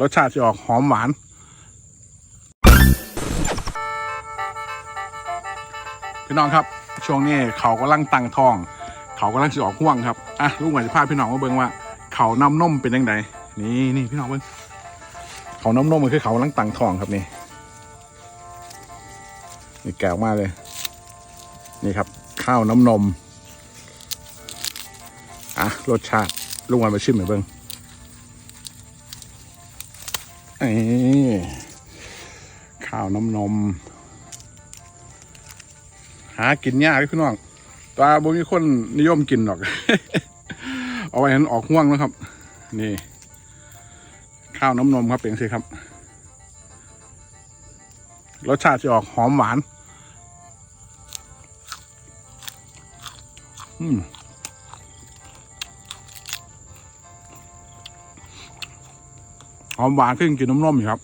รสชาติจะออกหอมหวาน พี่น้องครับ ช่วงนี้เขากำลังตั้งท้อง เขากำลังจะออกห่วงครับอะลุงหวานจะพาพี่น้องมาเบิ่งว่า เขาน้ำนมเป็นยังไงนี่นี่พี่น้องเบิ่งเขาน้ำนมมันคือเขากำลังตั้งท้องครับนี่นี่แกะออกมาเลย นี่ครับ ข้าวน้ำนม อะ รสชาติลุงวันมาชิมหน่อยเบิ้ง เอ้ยข้าวน้ำนม หากินยากเลยพี่น้องตาบ่มีคนนิยมกินหรอก เอาไว้ให้มันออกห่วงนะครับ นี่ ข้าวน้ำนมครับเป็นสิครับ รสชาติจะออกหอมหวาน อืม หอมหวานขึ้นกินน้ำนมอยู่ครับ